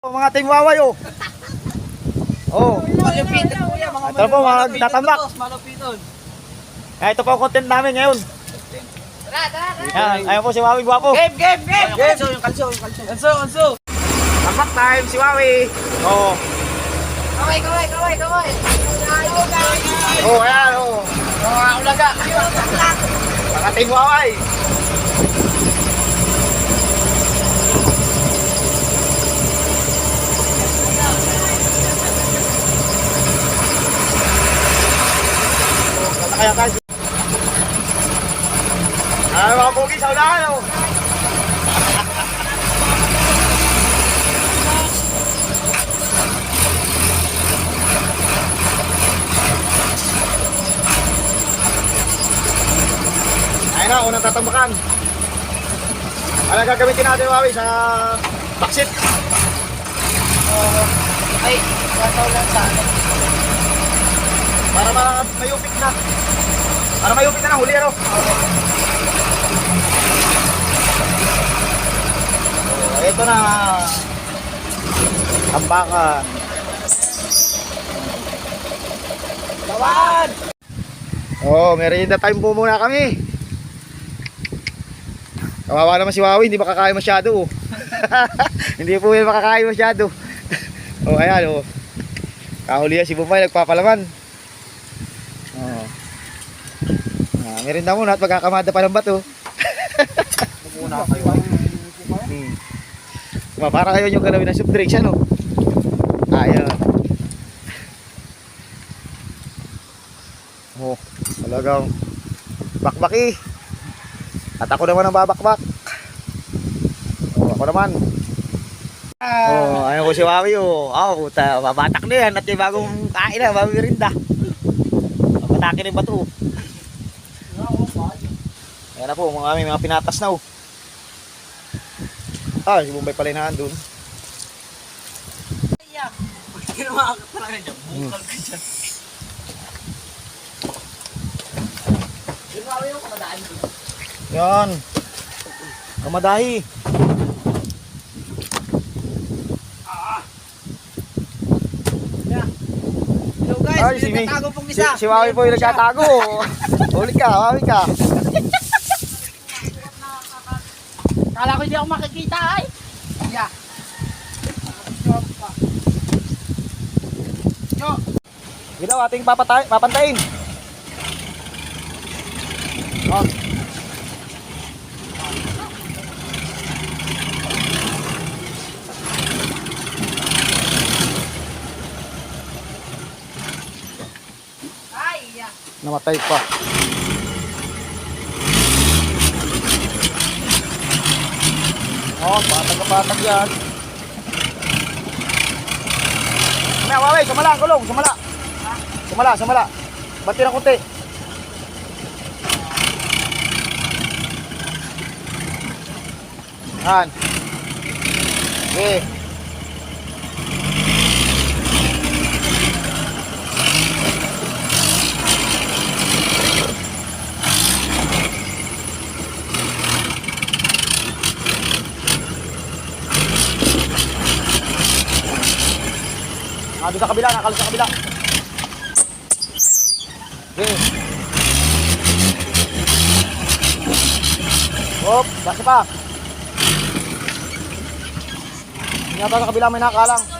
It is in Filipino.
Oh, mga team waway oh. Oh. Malupitan kuya, mga Ito po, mga nagtatambak. Malupitan. Kaya ito po ang content namin ngayon. Tara, tara, tara. Yan, ayun po si Wawi Guwapo. Game, game, game. Game. Kalso, yung kalso, yung kalso. Kalso, kalso. Tambak time si Wawi. Oh. Kaway, kaway, kaway, kaway. Oh, ayan oh. Mga ulaga. Mga team Ah, mga pogi sa unahan oh. Ayun na, unang tatambakan. Ano gagamitin natin, Wawi, sa baksit? Ay, kasaw lang sa akin. Para ma mayupit na. Para mayupit na ng huli, ano? Ito na. Tambakan. Tawad! Oh, merienda time po muna kami. Kawawa naman si Wawi, hindi makakain masyado. oh. hindi po yan makakain masyado. oh, ayan oh. Kahuli yan si Bumay, nagpapalaman. Oh. Ah, merienda muna at magkakamada pa ng bato. Muna kayo. Hmm. Diba, para kayo yung galawin ng soft drinks, ano? Ayan. Oh, talagang bakbaki. At ako naman ang babakbak. Oh, ako naman. Oh, ayun ko si Wawi oh. Oh, puta, babatak na yan at yung bagong kain na, bagong merinda. Babatakin yung bato. Ayan na po, mga mga pinatas na oh. Ah, si Bombay pala yung doon. Hindi na makakatala ka dyan. Bukal ka dyan. Nga yung kamadaan ko. Yan. Kamadahi. Hello guys, Ay, si, nagtatago pong si, isa. si Wawi po yung nagtatago. Huli ka, Wawi ka. Kala ko hindi ako makikita ay. Yeah. Yo, Ginaw ating papatay, papantayin. Oh. Namatay pa. Oh, patag na patag yan. May Wawi, sumala, gulong, sumala. Sumala, sumala. Bati ng kunti. Yan. Okay. Doon sa kabila, nakalo sa kabila. Okay. Hop, basta pa. Nata sa kabila may nakalang.